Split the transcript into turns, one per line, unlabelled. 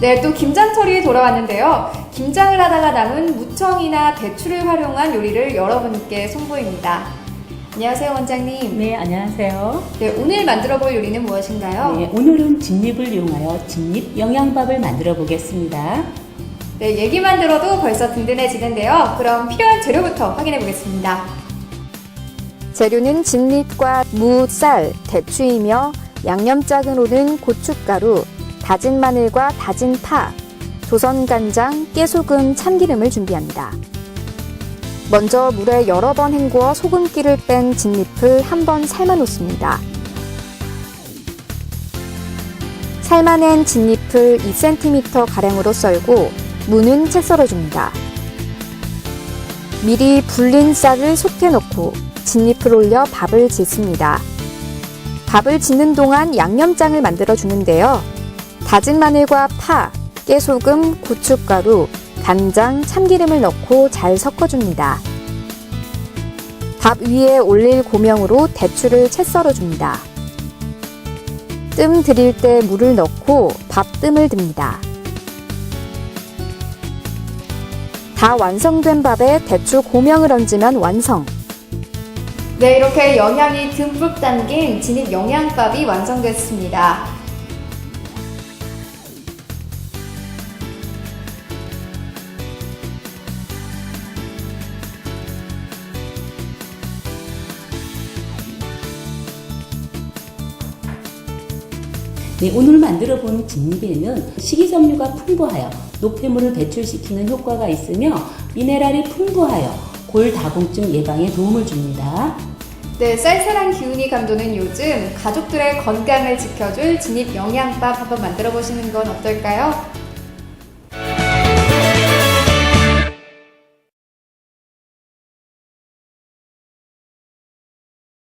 네, 또 김장철이 돌아왔는데요. 김장을 하다가 남은 무청이나 대추를 활용한 요리를 여러분께 선보입니다. 안녕하세요, 원장님.
네, 안녕하세요.
네, 오늘 만들어 볼 요리는 무엇인가요?
네, 오늘은 진잎을 이용하여 진잎 영양밥을 만들어 보겠습니다.
네, 얘기만 들어도 벌써 든든해지는데요. 그럼 필요한 재료부터 확인해 보겠습니다. 재료는 진잎과 무, 쌀, 대추이며 양념장으로는 고춧가루, 다진 마늘과 다진 파, 조선 간장, 깨소금, 참기름을 준비합니다. 먼저 물에 여러 번 헹구어 소금기를 뺀 진잎을 한 번 삶아 놓습니다. 삶아낸 진잎을 2cm 가량으로 썰고 무는 채 썰어줍니다. 미리 불린 쌀을 솥에 넣고 진잎을 올려 밥을 짓습니다. 밥을 짓는 동안 양념장을 만들어 주는데요. 다진 마늘과 파, 깨소금, 고춧가루, 간장, 참기름을 넣고 잘 섞어줍니다. 밥 위에 올릴 고명으로 대추를 채 썰어줍니다. 뜸 들일 때 물을 넣고 밥뜸을 듭니다. 다 완성된 밥에 대추 고명을 얹으면 완성. 네, 이렇게 영양이 듬뿍 담긴 진입 영양밥이 완성됐습니다.
네, 오늘 만들어 본 진잎에는 식이섬유가 풍부하여 노폐물을 배출시키는 효과가 있으며 미네랄이 풍부하여 골다공증 예방에 도움을 줍니다.
네, 쌀쌀한 기운이 감도는 요즘 가족들의 건강을 지켜줄 진입 영양밥 한번 만들어 보시는 건 어떨까요?